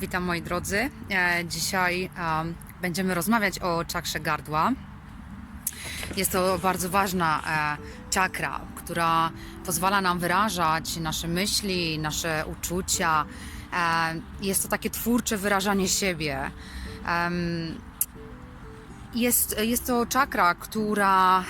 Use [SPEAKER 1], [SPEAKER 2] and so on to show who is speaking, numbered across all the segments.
[SPEAKER 1] Witam moi drodzy. E, Dzisiaj em, będziemy rozmawiać o czakrze gardła. Jest to bardzo ważna e, czakra, która pozwala nam wyrażać nasze myśli, nasze uczucia. E, Jest to takie twórcze wyrażanie siebie. Jest, jest to czakra, która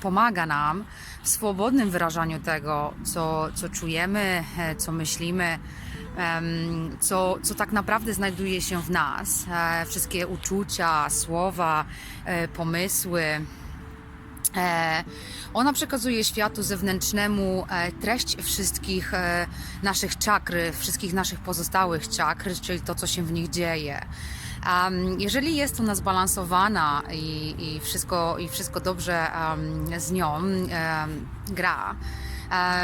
[SPEAKER 1] pomaga nam w swobodnym wyrażaniu tego, co, co czujemy, e, co myślimy, co, co tak naprawdę znajduje się w nas. E, Wszystkie uczucia, słowa, e, pomysły. E, Ona przekazuje światu zewnętrznemu treść wszystkich naszych czakr, wszystkich naszych pozostałych czakr, czyli to, co się w nich dzieje. Jeżeli jest ona zbalansowana i, i, wszystko, i wszystko dobrze z nią gra,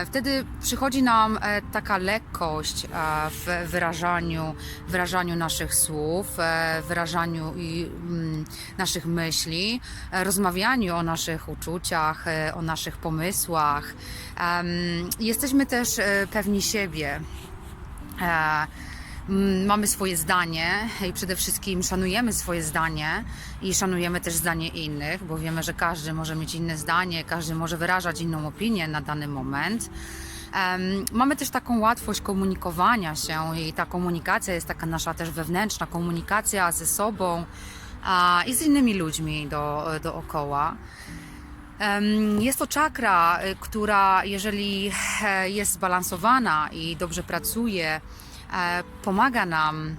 [SPEAKER 1] wtedy przychodzi nam e, taka lekkość e, w wyrażaniu, wyrażaniu naszych słów, e, wyrażaniu i, mm, naszych myśli, e, rozmawianiu o naszych uczuciach, e, o naszych pomysłach. Jesteśmy też e, pewni siebie. Mm, Mamy swoje zdanie i przede wszystkim szanujemy swoje zdanie i szanujemy też zdanie innych, bo wiemy, że każdy może mieć inne zdanie, każdy może wyrażać inną opinię na dany moment. Mamy też taką łatwość komunikowania się i ta komunikacja jest taka nasza też wewnętrzna komunikacja ze sobą i z innymi ludźmi do, dookoła. Jest to czakra, y, która jeżeli e, jest zbalansowana i dobrze pracuje, pomaga nam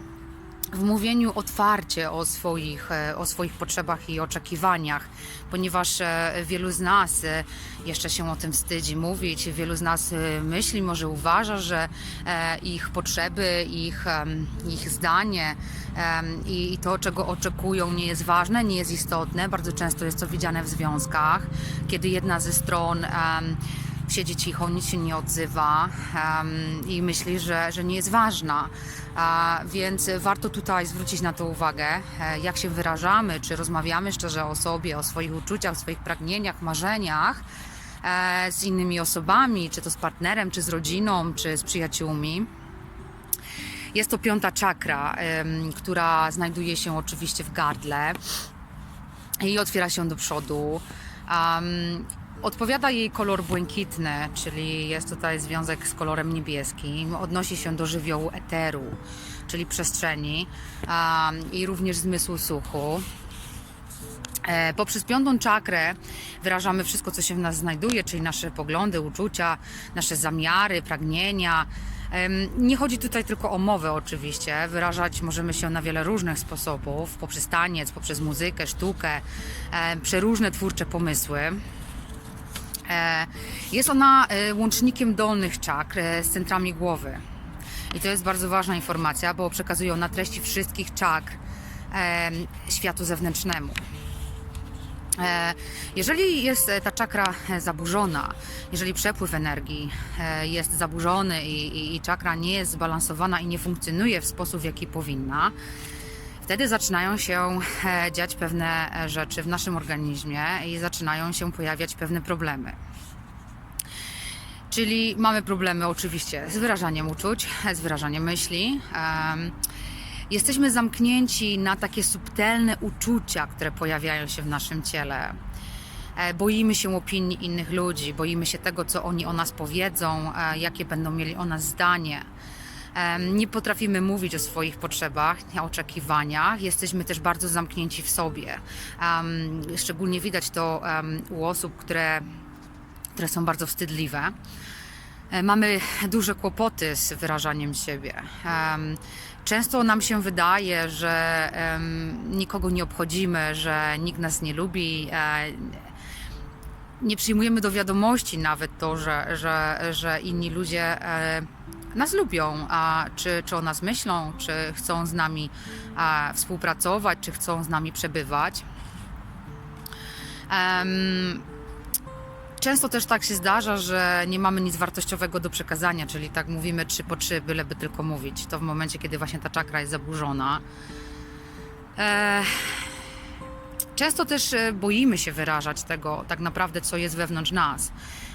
[SPEAKER 1] w mówieniu otwarcie o swoich, e, o swoich potrzebach i oczekiwaniach, ponieważ e, wielu z nas e, jeszcze się o tym wstydzi mówić, wielu z nas e, myśli, może uważa, że e, ich potrzeby, ich, ich zdanie i to, czego oczekują, nie jest ważne, nie jest istotne. Bardzo często jest to widziane w związkach, kiedy jedna ze stron siedzi cicho, nic się nie odzywa em, i myśli, że, że nie jest ważna. Więc warto tutaj zwrócić na to uwagę, e, jak się wyrażamy, czy rozmawiamy szczerze o sobie, o swoich uczuciach, swoich pragnieniach, marzeniach e, z innymi osobami, czy to z partnerem, czy z rodziną, czy z przyjaciółmi. Jest to piąta czakra, em, która znajduje się oczywiście w gardle i otwiera się do przodu. Um, odpowiada jej kolor błękitny, czyli jest tutaj związek z kolorem niebieskim. Odnosi się do żywiołu eteru, czyli przestrzeni um, i również zmysłu słuchu. E, Poprzez piątą czakrę wyrażamy wszystko, co się w nas znajduje, czyli nasze poglądy, uczucia, nasze zamiary, pragnienia. Nie chodzi tutaj tylko o mowę, oczywiście. Wyrażać możemy się na wiele różnych sposobów poprzez taniec, poprzez muzykę, sztukę, e, przeróżne twórcze pomysły. E, Jest ona e, łącznikiem dolnych czakr e, z centrami głowy. I to jest bardzo ważna informacja, bo przekazuje ona treści wszystkich czakr światu zewnętrznemu. Jeżeli jest ta czakra zaburzona, jeżeli przepływ energii jest zaburzony i, i, i czakra nie jest zbalansowana i nie funkcjonuje w sposób, w jaki powinna, wtedy zaczynają się e, dziać pewne e, rzeczy w naszym organizmie i zaczynają się pojawiać pewne problemy. Czyli mamy problemy oczywiście z wyrażaniem uczuć, z wyrażaniem myśli. Jesteśmy zamknięci na takie subtelne uczucia, które pojawiają się w naszym ciele. E, Boimy się opinii innych ludzi, boimy się tego, co oni o nas powiedzą, jakie będą mieli o nas zdanie. Nie potrafimy mówić o swoich potrzebach, oczekiwaniach. Jesteśmy też bardzo zamknięci w sobie. Szczególnie widać to u osób, które, które są bardzo wstydliwe. E, Mamy duże kłopoty z wyrażaniem siebie. Często nam się wydaje, że nikogo nie obchodzimy, że nikt nas nie lubi. e, Nie przyjmujemy do wiadomości nawet to, że, że, że inni ludzie e, nas lubią, a czy, czy o nas myślą, czy chcą z nami e, współpracować, czy chcą z nami przebywać. Em, Często też tak się zdarza, że nie mamy nic wartościowego do przekazania, czyli tak mówimy trzy po trzy, byleby tylko mówić. To w momencie, kiedy właśnie ta czakra jest zaburzona. Często też e, boimy się wyrażać tego tak naprawdę, co jest wewnątrz nas.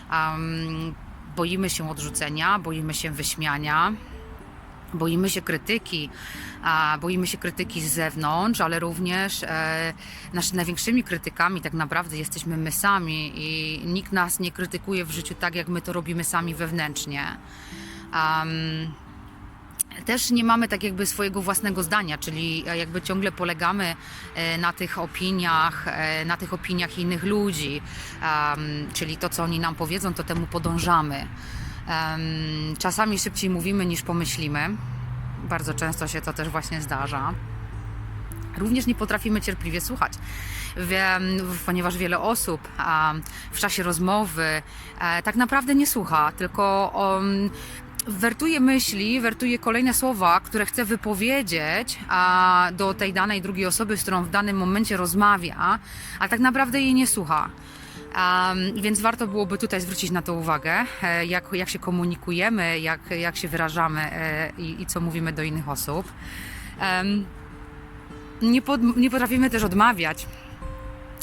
[SPEAKER 1] Am, boimy się odrzucenia, boimy się wyśmiania. Boimy się krytyki, boimy się krytyki z zewnątrz, ale również e, naszymi największymi krytykami tak naprawdę jesteśmy my sami i nikt nas nie krytykuje w życiu tak, jak my to robimy sami wewnętrznie. Am, też nie mamy tak jakby swojego własnego zdania, czyli e, jakby ciągle polegamy e, na tych opiniach, e, na tych opiniach innych ludzi, czyli to, co oni nam powiedzą, to temu podążamy. Czasami szybciej mówimy niż pomyślimy. Bardzo często się to też właśnie zdarza. Również nie potrafimy cierpliwie słuchać, ponieważ wiele osób w czasie rozmowy tak naprawdę nie słucha, tylko wertuje myśli, wertuje kolejne słowa, które chce wypowiedzieć a, do tej danej drugiej osoby, z którą w danym momencie rozmawia, a tak naprawdę jej nie słucha. Um, więc warto byłoby tutaj zwrócić na to uwagę, e, jak, jak się komunikujemy, jak, jak się wyrażamy e, i, i co mówimy do innych osób. Em, nie, pod, nie potrafimy też odmawiać.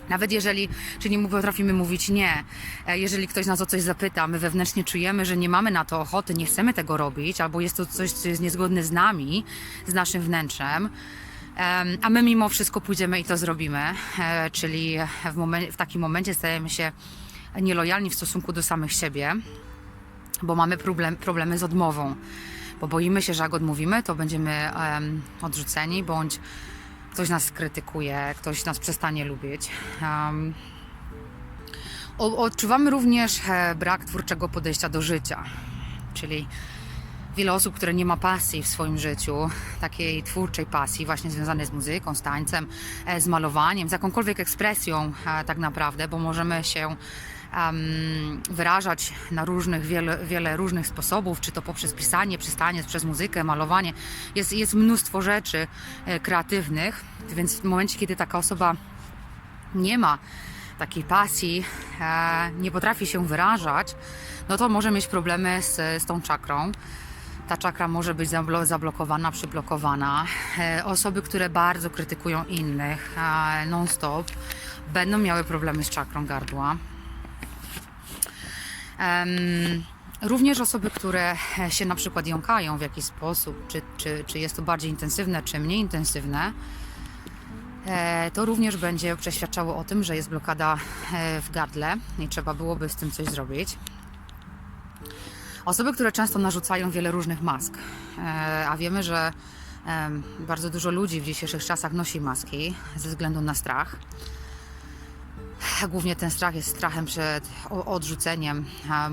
[SPEAKER 1] Nawet jeżeli, czyli nie potrafimy mówić nie, E, jeżeli ktoś nas o coś zapyta, my wewnętrznie czujemy, że nie mamy na to ochoty, nie chcemy tego robić, albo jest to coś, co jest niezgodne z nami, z naszym wnętrzem, em, a my mimo wszystko pójdziemy i to zrobimy, E, czyli w, momen- w takim momencie stajemy się nielojalni w stosunku do samych siebie, bo mamy problem, problemy z odmową, bo boimy się, że jak odmówimy, to będziemy em, odrzuceni, bądź ktoś nas krytykuje, ktoś nas przestanie lubić. Um, odczuwamy również e, brak twórczego podejścia do życia, czyli wiele osób, które nie ma pasji w swoim życiu, takiej twórczej pasji, właśnie związanej z muzyką, z tańcem, e, z malowaniem, z jakąkolwiek ekspresją e, tak naprawdę, bo możemy się wyrażać na różnych, wiele, wiele różnych sposobów, czy to poprzez pisanie, przez taniec, przez muzykę, malowanie. Jest, jest mnóstwo rzeczy e, kreatywnych, więc w momencie, kiedy taka osoba nie ma takiej pasji, e, nie potrafi się wyrażać, no to może mieć problemy z, z tą czakrą. Ta czakra może być zablo- zablokowana, przyblokowana. E, osoby, które bardzo krytykują innych non-stop, będą miały problemy z czakrą gardła. Również osoby, które się na przykład jąkają w jakiś sposób, czy, czy, czy jest to bardziej intensywne, czy mniej intensywne, e, to również będzie przeświadczało o tym, że jest blokada e, w gardle i trzeba byłoby z tym coś zrobić. Osoby, które często narzucają wiele różnych mask, e, a wiemy, że bardzo dużo ludzi w dzisiejszych czasach nosi maski ze względu na strach. Głównie ten strach jest strachem przed odrzuceniem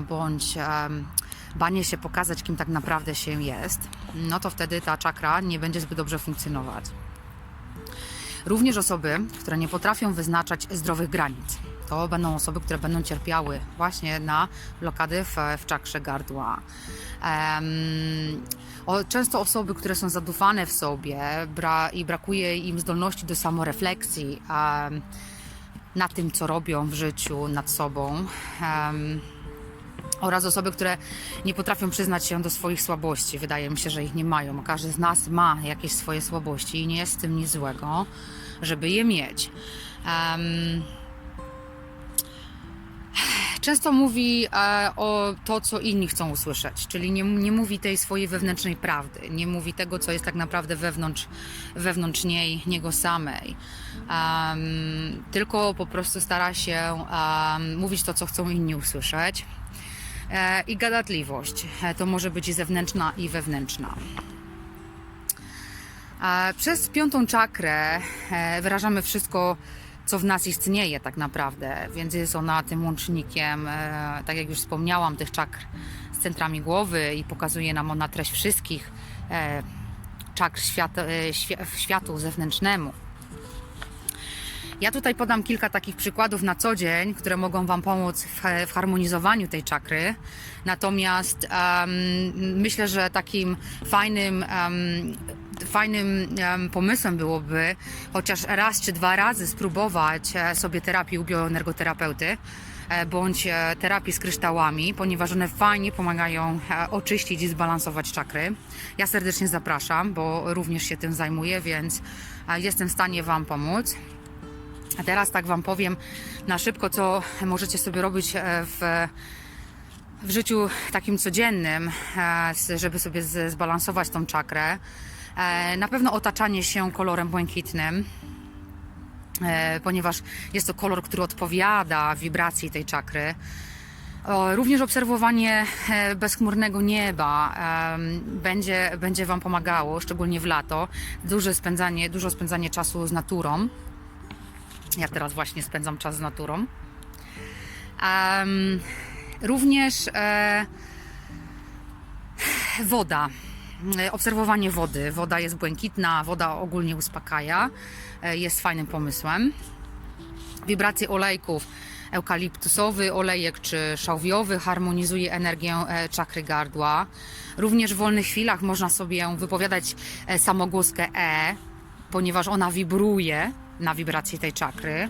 [SPEAKER 1] bądź banie się pokazać, kim tak naprawdę się jest. No to wtedy ta czakra nie będzie zbyt dobrze funkcjonować. Również osoby, które nie potrafią wyznaczać zdrowych granic. To będą osoby, które będą cierpiały właśnie na blokady w, w czakrze gardła. Em, o, często osoby, które są zadufane w sobie bra, i brakuje im zdolności do samorefleksji em, na tym, co robią w życiu, nad sobą. Em, oraz osoby, które nie potrafią przyznać się do swoich słabości. Wydaje mi się, że ich nie mają. Każdy z nas ma jakieś swoje słabości i nie jest w tym nic złego, żeby je mieć. Em, często mówi e, o to, co inni chcą usłyszeć, czyli nie, nie mówi tej swojej wewnętrznej prawdy, nie mówi tego, co jest tak naprawdę wewnątrz, wewnątrz niej, niego samej. Em, tylko po prostu stara się em, mówić to, co chcą inni usłyszeć. E, I gadatliwość. E, To może być i zewnętrzna, i wewnętrzna. E, Przez piątą czakrę e, wyrażamy wszystko, co w nas istnieje tak naprawdę, więc jest ona tym łącznikiem, e, tak jak już wspomniałam, tych czakr z centrami głowy i pokazuje nam ona treść wszystkich e, czakr świat, e, świ- światu zewnętrznemu. Ja tutaj podam kilka takich przykładów na co dzień, które mogą Wam pomóc w, harmonizowaniu tej czakry. Natomiast em, myślę, że takim fajnym, em, fajnym em, pomysłem byłoby chociaż raz czy dwa razy spróbować e, sobie terapii u bioenergoterapeuty e, bądź e, terapii z kryształami, ponieważ one fajnie pomagają oczyścić i zbalansować czakry. Ja serdecznie zapraszam, bo również się tym zajmuję, więc jestem w stanie Wam pomóc. A teraz tak Wam powiem na szybko, co możecie sobie robić w, w życiu takim codziennym, żeby sobie zbalansować tą czakrę, na pewno otaczanie się kolorem błękitnym, e, ponieważ jest to kolor, który odpowiada wibracji tej czakry. Również obserwowanie e, bezchmurnego nieba będzie, będzie Wam pomagało, szczególnie w lato. Duże spędzanie, dużo spędzanie czasu z naturą. Ja teraz właśnie spędzam czas z naturą. Również e, woda. E, Obserwowanie wody. Woda jest błękitna, woda ogólnie uspokaja. E, Jest fajnym pomysłem wibracje olejków. Eukaliptusowy olejek czy szałwiowy harmonizuje energię e, czakry gardła. Również w wolnych chwilach można sobie wypowiadać samogłoskę E, ponieważ ona wibruje na wibracji tej czakry.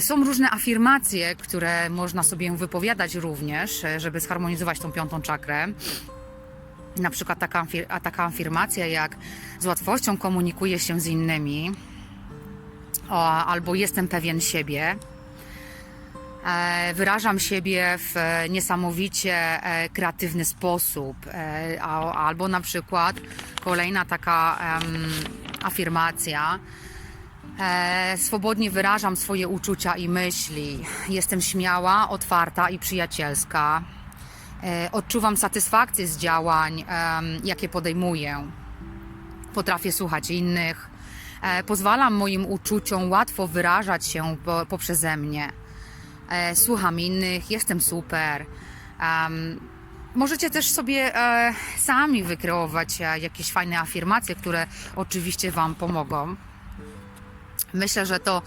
[SPEAKER 1] Są różne afirmacje, które można sobie wypowiadać również, żeby zharmonizować tą piątą czakrę. Na przykład taka, taka afirmacja jak z łatwością komunikuję się z innymi, o, albo jestem pewien siebie. E, Wyrażam siebie w niesamowicie e, kreatywny sposób, e, a- albo na przykład kolejna taka afirmacja. E, swobodnie wyrażam swoje uczucia i myśli. Jestem śmiała, otwarta i przyjacielska. E, odczuwam satysfakcję z działań, jakie podejmuję potrafię słuchać innych, e, pozwalam moim uczuciom łatwo wyrażać się po, poprzeze mnie. E, słucham innych, jestem super. Możecie też sobie sami wykreować jakieś fajne afirmacje, które oczywiście Wam pomogą. Myślę, że to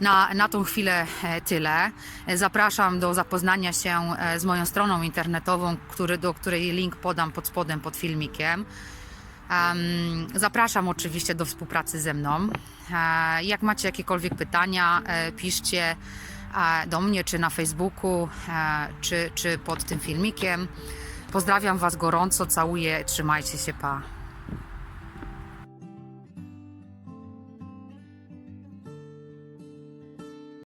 [SPEAKER 1] na, na tą chwilę e, tyle. E, Zapraszam do zapoznania się e, z moją stroną internetową, który, do której link podam pod spodem pod filmikiem. Em, zapraszam oczywiście do współpracy ze mną. Jak macie jakiekolwiek pytania, piszcie do mnie, czy na Facebooku, czy, czy pod tym filmikiem. Pozdrawiam Was gorąco, całuję, trzymajcie się, pa.